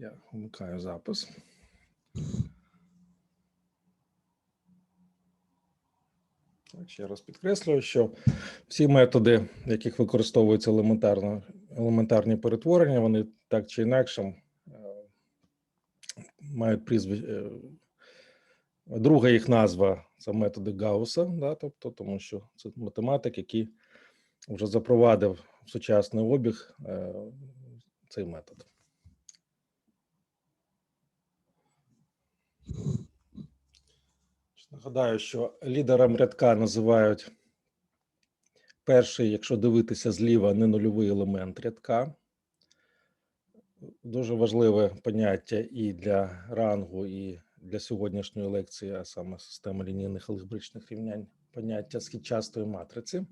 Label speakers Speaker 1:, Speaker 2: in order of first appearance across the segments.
Speaker 1: Я вмикаю запис. Так, ще раз підкреслюю, що всі методи, яких використовуються елементарно, елементарні перетворення, вони так чи інакше е, мають прізвище. Друга їх назва це методи Гаусса, да, тобто, тому що це математик, який вже запровадив в сучасний обіг е, цей метод. Нагадаю, що лідером рядка називають перший, якщо дивитися зліва, не нульовий елемент рядка. Дуже важливе поняття і для рангу, і для сьогоднішньої лекції, а саме системи лінійних алгебричних рівнянь, поняття східчастої матриці.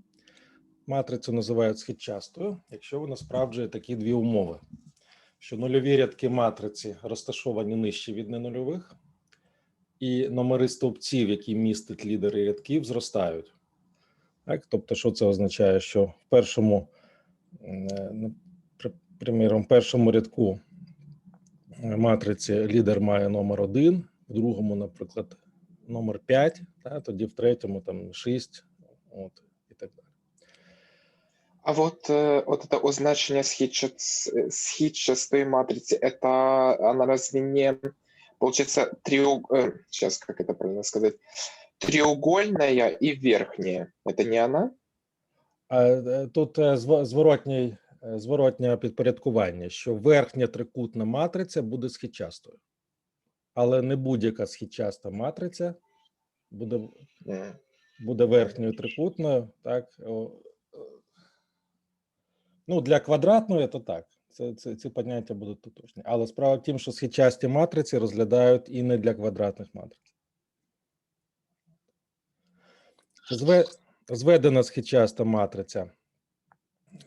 Speaker 1: Матрицю називають східчастою, якщо вона справджує такі дві умови: що нульові рядки матриці розташовані нижче від ненульових, і номери стовпців, які містять лідери рядків, зростають. Так? Тобто, що це означає? Що в першому, е, ну, при- приміром, в першому рядку е, матриці лідер має номер 1, в другому, наприклад, номер 5, та, тоді в третьому там 6, от, і так далі.
Speaker 2: А вот, э, вот это означение східчац- східчастої матрицы, это она разве не, получается, треуг... сейчас, как это правильно сказать, треугольная и верхняя, это не она?
Speaker 1: Е, тут зво- зворотній, зворотнє підпорядкування, що верхня трикутна матриця буде східчастою, але не будь-яка східчаста матриця буде, буде верхньою трикутною. Так, ну, для квадратної то так. Це, це, ці поняття будуть тотожні. Але справа в тім, що східчасті матриці розглядають і не для квадратних матриць. Зве, зведена східчаста матриця.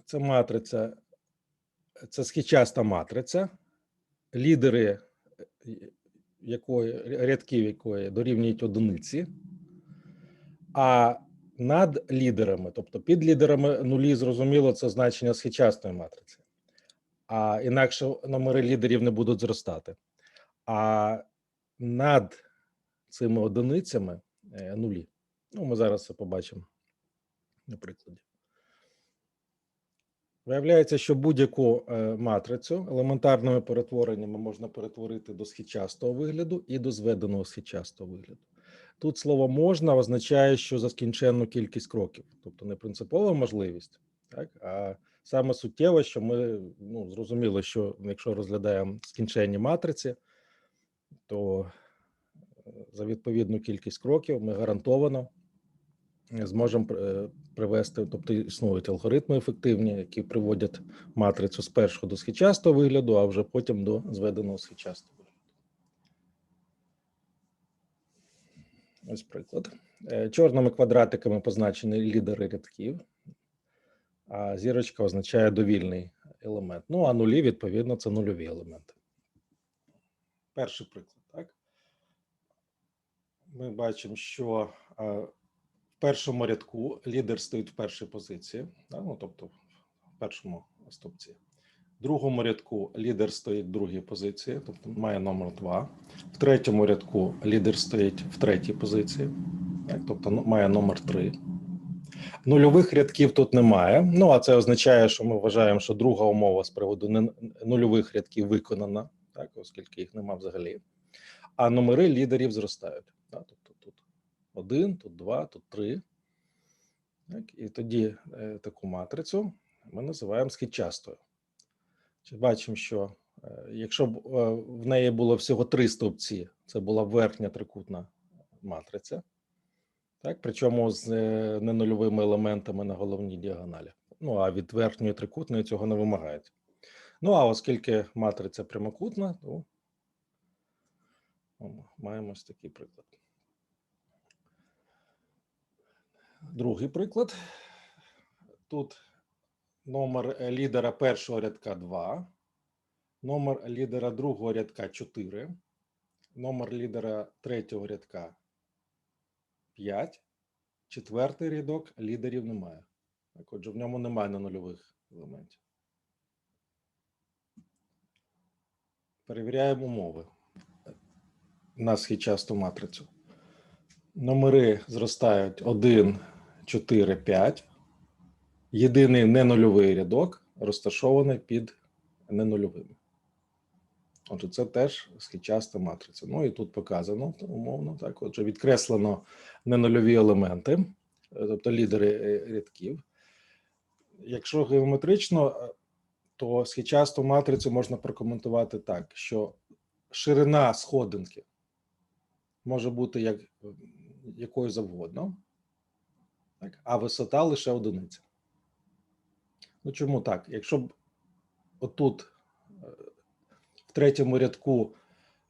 Speaker 1: Це матриця, це східчаста матриця, лідери е, якої, рядків якої дорівнюють одиниці, а над лідерами, тобто під лідерами нулі, зрозуміло, це значення східчастої матриці. А інакше номери лідерів не будуть зростати. А над цими одиницями е, нулі. Ну, ми зараз це побачимо на прикладі. Виявляється, що будь-яку е, матрицю елементарними перетвореннями можна перетворити до східчастого вигляду і до зведеного східчастого вигляду. Тут слово можна означає, що за скінченну кількість кроків, тобто не принципова можливість, так, а саме суттєво, що ми ну, зрозуміли, що якщо розглядаємо скінченні матриці, то е, за відповідну кількість кроків ми гарантовано зможемо е, привести, тобто існують алгоритми ефективні, які приводять матрицю спершу до східчастого вигляду, а вже потім до зведеного східчастого вигляду. Ось приклад. Е, Чорними квадратиками позначені лідери рядків, а зірочка означає довільний елемент. Ну, а нулі, відповідно, це нульові елементи. Перший приклад, так? Ми бачимо, що в першому рядку лідер стоїть в першій позиції, да, ну, тобто в першому стовпці. В другому рядку лідер стоїть в другій позиції, тобто має номер 2. В третьому рядку лідер стоїть в третій позиції, так, тобто ну, має номер 3. Нульових рядків тут немає. Ну, а це означає, що ми вважаємо, що друга умова з приводу нульових рядків виконана, так, оскільки їх нема взагалі. А номери лідерів зростають. Да, тобто тут один, тут два, тут три. Так, і тоді е, таку матрицю ми називаємо східчастою. Чи бачимо, що е, якщо б е, в неї було всього три стовпці, це була верхня трикутна матриця, так, причому з е, ненульовими елементами на головній діагоналі. Ну, а від верхньої трикутної цього не вимагається. Ну, а оскільки матриця прямокутна, то маємо ось такий приклад. Другий приклад. Тут номер лідера першого рядка 2, номер лідера другого рядка 4, номер лідера третього рядка 5, четвертий рядок лідерів немає. Так, отже, в ньому немає нульових елементів. Перевіряємо умови на східчасту матрицю. Номери зростають 1, 4, 5. Єдиний ненульовий рядок розташований під ненульовими. Отже, це теж східчаста матриця. Ну і тут показано умовно так. Отже, відкреслено ненульові елементи, е, тобто лідери е, рядків. Якщо геометрично, е, то східчасту матрицю можна прокоментувати так, що ширина сходинки може бути як, якою завгодно, так, а висота лише одиниця. Ну чому так? Якщо б отут в третьому рядку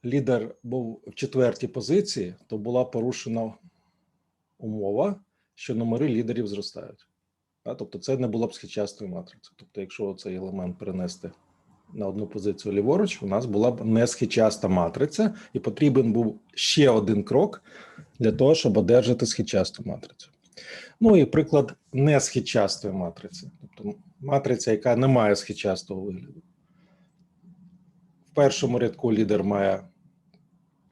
Speaker 1: лідер був в четвертій позиції, то була порушена умова, що номери лідерів зростають. Тобто це не було б східчастою матрицею. Тобто, якщо цей елемент перенести на одну позицію ліворуч, у нас була б не східчаста матриця, і потрібен був ще один крок для того, щоб одержати східчасту матрицю. Ну і приклад не східчастої матриці, тобто матриця, яка не має східчастого вигляду. Першому рядку лідер має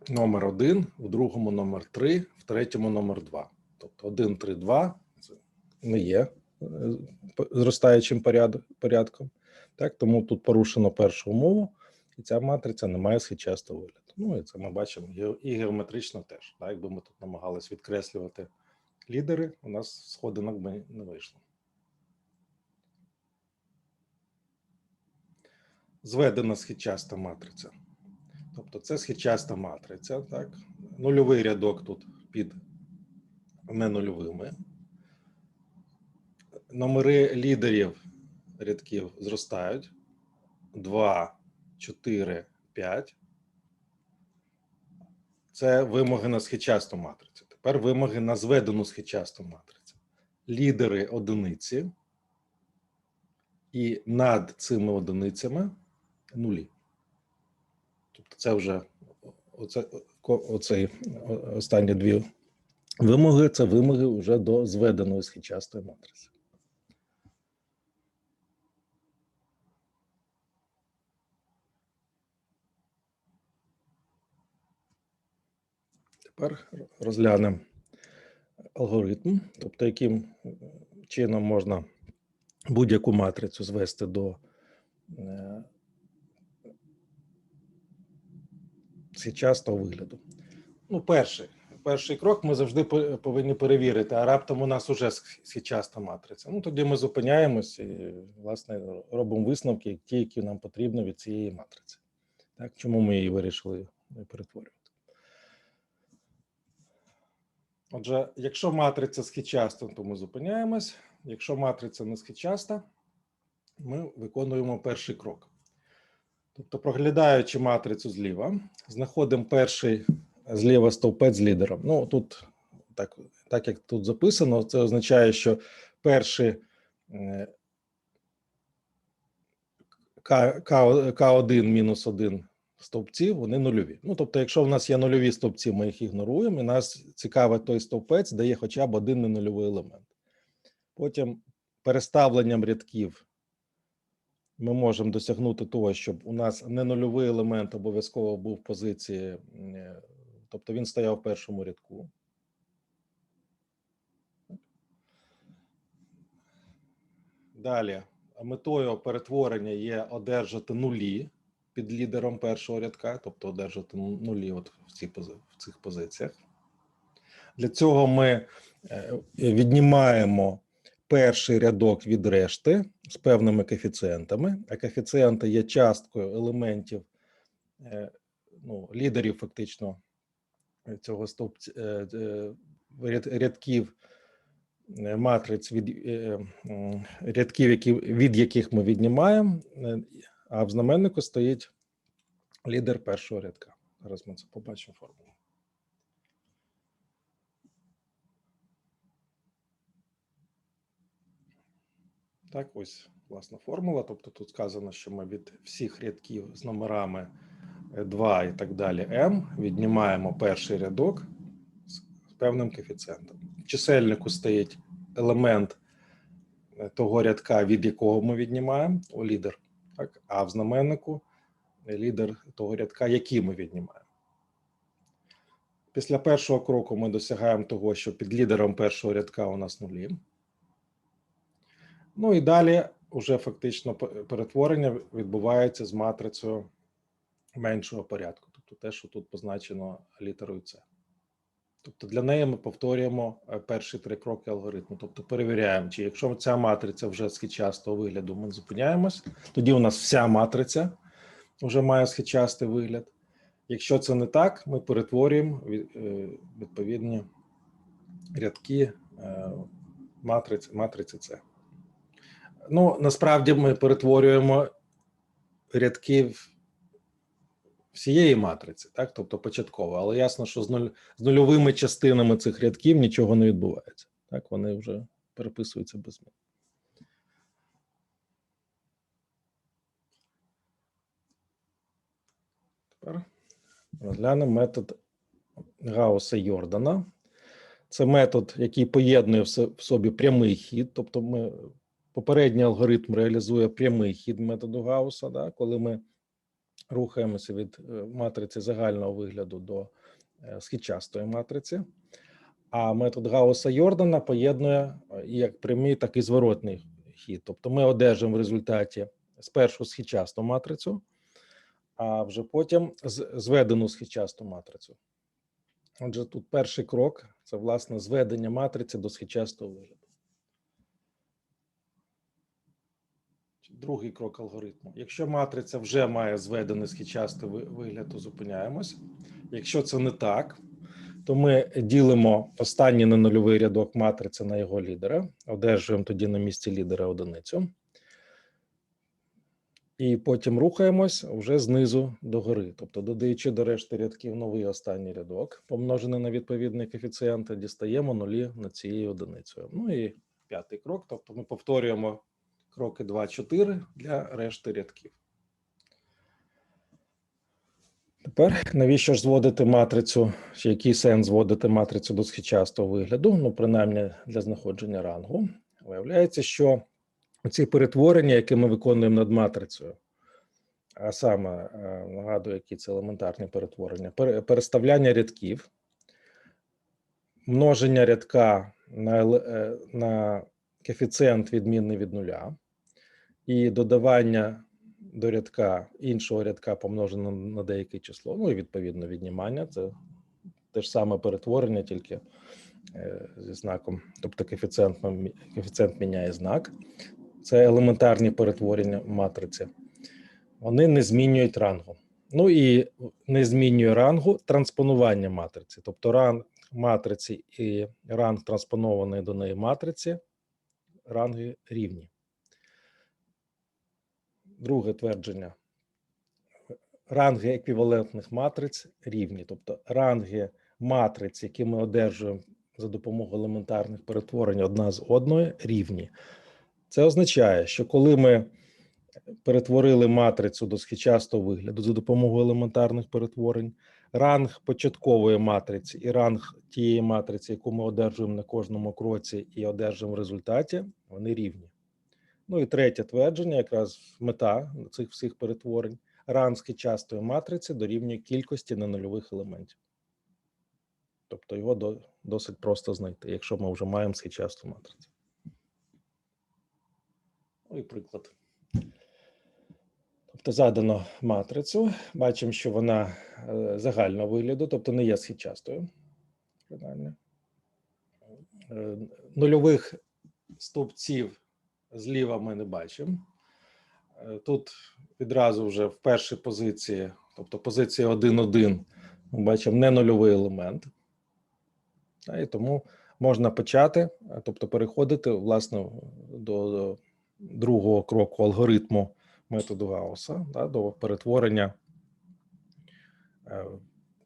Speaker 1: номер 1, в другому номер 3, в третьому номер 2. Тобто 1, 3, 2 не є е, зростаючим поряд- порядком. Так, тому тут порушено першу умову, і ця матриця не має східчастого вигляду. Ну і це ми бачимо і геометрично теж. Так, якби ми тут намагались відкреслювати лідери, у нас сходинок би не вийшло. Зведена східчаста матриця. Тобто це східчаста матриця, так? Нульовий рядок тут під ненульовими. Номери лідерів рядків зростають. 2, 4, 5. Це вимоги на східчасту матрицю. Тепер вимоги на зведену східчасту матрицю. Лідери одиниці. І над цими одиницями нулі. Тобто це вже оце, оцей останні дві вимоги це вимоги вже до зведеної східчастої матриці. Тепер розглянемо алгоритм, тобто яким чином можна будь-яку матрицю звести до е, січастого вигляду. Ну, перший, перший крок ми завжди повинні перевірити, а раптом у нас уже січаста матриця. Ну, тоді ми зупиняємось і, власне, робимо висновки, ті, які нам потрібні від цієї матриці. Так, чому ми її вирішили перетворювати? Отже, якщо матриця східчаста, то ми зупиняємось. Якщо матриця не східчаста, ми виконуємо перший крок. Тобто, проглядаючи матрицю зліва, знаходимо перший зліва стовпець з лідером. Ну, тут, так, так як тут записано, це означає, що перший е, К, К, К1 мінус 1 стовпці, вони нульові. Ну, тобто, якщо в нас є нульові стовпці, ми їх ігноруємо, і нас цікавить той стовпець, де є хоча б один ненульовий елемент. Потім переставленням рядків ми можемо досягнути того, щоб у нас не нульовий елемент обов'язково був в позиції, е, тобто він стояв в першому рядку. Далі метою перетворення є одержати нулі під лідером першого рядка, тобто одержати нулі от в, цій, в цих позиціях. Для цього ми е, віднімаємо перший рядок від решти з певними коефіцієнтами, а коефіцієнти є часткою елементів е, ну, лідерів, фактично цього стовпця е, е, ряд- рядків е, матриць від е, рядків, які від яких ми віднімаємо, е, а в знаменнику стоїть лідер першого рядка. Зараз ми це побачимо формулу. Так, ось власна формула. Тобто тут сказано, що ми від всіх рядків з номерами 2 і так далі m віднімаємо перший рядок з певним коефіцієнтом. В чисельнику стоїть елемент е, того рядка, від якого ми віднімаємо, лідер, так? а в знаменнику лідер того рядка, який ми віднімаємо. Після першого кроку ми досягаємо того, що під лідером першого рядка у нас нулі. Ну і далі вже фактично перетворення відбувається з матрицею меншого порядку, тобто те, що тут позначено літерою С. Тобто для неї ми повторюємо е, перші три кроки алгоритму. Тобто перевіряємо, чи якщо ця матриця вже східчастого вигляду, ми зупиняємось, тоді у нас вся матриця вже має східчастий вигляд. Якщо це не так, ми перетворюємо е, відповідні рядки е, матриці, матриці С. Ну, насправді ми перетворюємо рядки всієї матриці, так, тобто початково, але ясно, що з, нуль, з нульовими частинами цих рядків нічого не відбувається. Так, вони вже переписуються без змін. Тепер розглянемо метод Гауса Йордана. Це метод, який поєднує в собі прямий хід, тобто ми попередній алгоритм реалізує прямий хід методу Гауса, да, коли ми рухаємося від е, матриці загального вигляду до е, східчастої матриці. А метод Гауса Йордана поєднує е, як прямий, так і зворотний хід. Тобто ми одержимо в результаті спершу східчасту матрицю, а вже потім зведену східчасту матрицю. Отже, тут перший крок це власне зведення матриці до східчастого вигляду. Другий крок алгоритму. Якщо матриця вже має зведений східчастий вигляд, то зупиняємось. Якщо це не так, то ми ділимо останній ненульовий рядок матриці на його лідера, одержуємо тоді на місці лідера одиницю. І потім рухаємось вже знизу до гори, тобто додаючи до решти рядків новий останній рядок, помножений на відповідний коефіцієнт, дістаємо нулі над цією одиницею. Ну і п'ятий крок, тобто ми повторюємо кроки 2-4 для решти рядків. Тепер навіщо ж зводити матрицю, який сенс зводити матрицю до східчастого вигляду, ну, принаймні для знаходження рангу. Виявляється, що ці перетворення, які ми виконуємо над матрицею, а саме е, нагадую, які це елементарні перетворення, переставляння рядків, множення рядка на, е, на коефіцієнт відмінний від нуля, і додавання до рядка іншого рядка помножено на деяке число, ну і відповідно віднімання. Це те ж саме перетворення, тільки е, зі знаком, тобто коефіцієнт, коефіцієнт міняє знак. Це елементарні перетворення матриці. Вони не змінюють рангу. Ну і не змінює рангу транспонування матриці. Тобто ранг матриці і ранг транспонованої до неї матриці ранги рівні. Друге твердження. Ранги еквівалентних матриць рівні, тобто ранги матриць, які ми одержуємо за допомогою елементарних перетворень одна з одної, рівні. Це означає, що коли ми перетворили матрицю до східчастого вигляду за допомогою елементарних перетворень, ранг початкової матриці і ранг тієї матриці, яку ми одержуємо на кожному кроці і одержуємо в результаті, вони рівні. Ну і третє твердження, якраз мета цих всіх перетворень, ранг східчастої матриці дорівнює кількості ненульових елементів. Тобто його до, досить просто знайти, якщо ми вже маємо східчасту матрицю. Ну і приклад. Тобто задано матрицю, бачимо, що вона е, загального вигляду, тобто не є східчастою. Е, Нульових стовпців зліва ми не бачимо. Е, Тут відразу вже в першій позиції, тобто позиція 1-1, ми бачимо не нульовий елемент. І тому можна почати, тобто переходити власне до другого кроку алгоритму методу Гауса, да, до перетворення, е,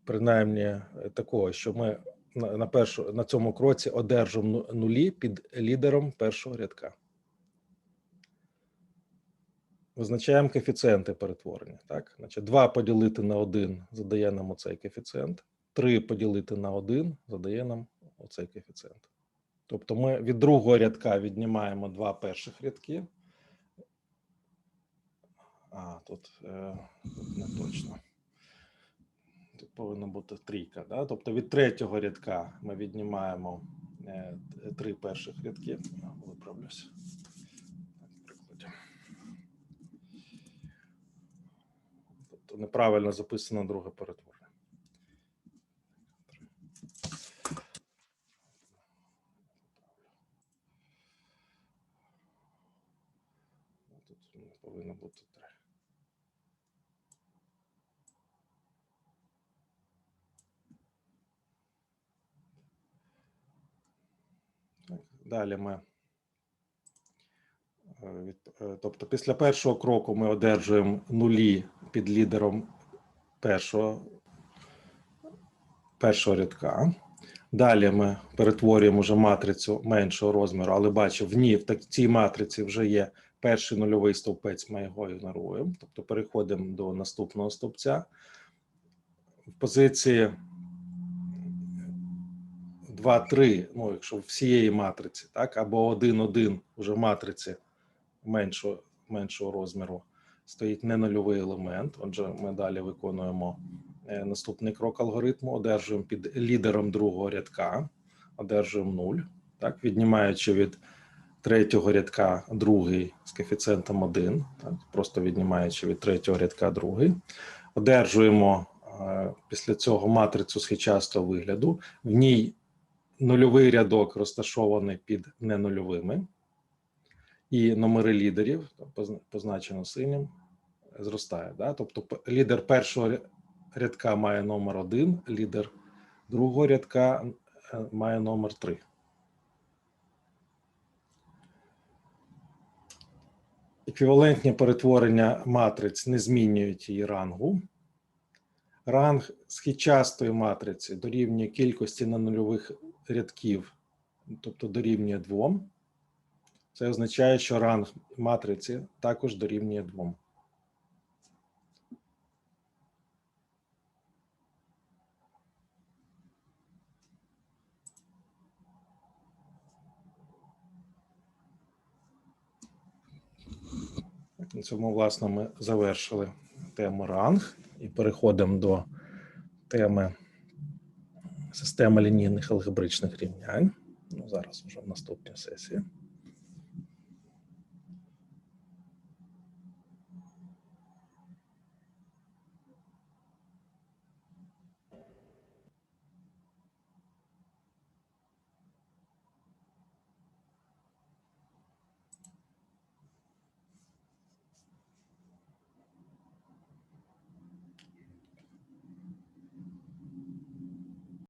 Speaker 1: принаймні е, такого, що ми на, першу, на цьому кроці одержимо ну- нулі під лідером першого рядка. Визначаємо коефіцієнти перетворення. Так? Значить, 2 поділити на 1 задає нам оцей коефіцієнт, 3 поділити на 1 задає нам оцей коефіцієнт. Тобто ми від другого рядка віднімаємо два перших рядки. А, тут е, тут не точно. Тут повинна бути трійка. Да? Тобто від третього рядка ми віднімаємо е, три перших рядки. Виправлюся. Тобто неправильно записано друге перетворення. Ну, Тут у мене повинно бути три. Так, Далі ми. е, е, Тобто, після першого кроку ми одержуємо нулі під лідером першого, першого рядка. Далі ми перетворюємо вже матрицю меншого розміру, але бачу, в ній в цій матриці вже є перший нульовий стовпець, ми його ігноруємо. Тобто переходимо до наступного стовпця. В позиції 2-3, ну, якщо всієї матриці, так, або 1-1 вже в матриці меншого, меншого розміру стоїть не нульовий елемент. Отже, ми далі виконуємо е, наступний крок алгоритму, одержуємо під лідером другого рядка, одержуємо 0, так, віднімаючи від третього рядка другий з коефіцієнтом 1, так, просто віднімаючи від третього рядка другий. Одержуємо е, після цього матрицю східчастого вигляду. В ній нульовий рядок розташований під ненульовими, і номери лідерів, позначено синім, зростає. Да? Тобто лідер першого рядка має номер 1, лідер другого рядка е, має номер 3. Еквівалентні перетворення матриць не змінюють її рангу. Ранг східчастої матриці дорівнює кількості ненульових рядків, тобто дорівнює 2. Це означає, що ранг матриці також дорівнює 2. На цьому, власне, ми завершили тему ранг і переходимо до теми системи лінійних алгебричних рівнянь. Ну, зараз вже в наступній сесії.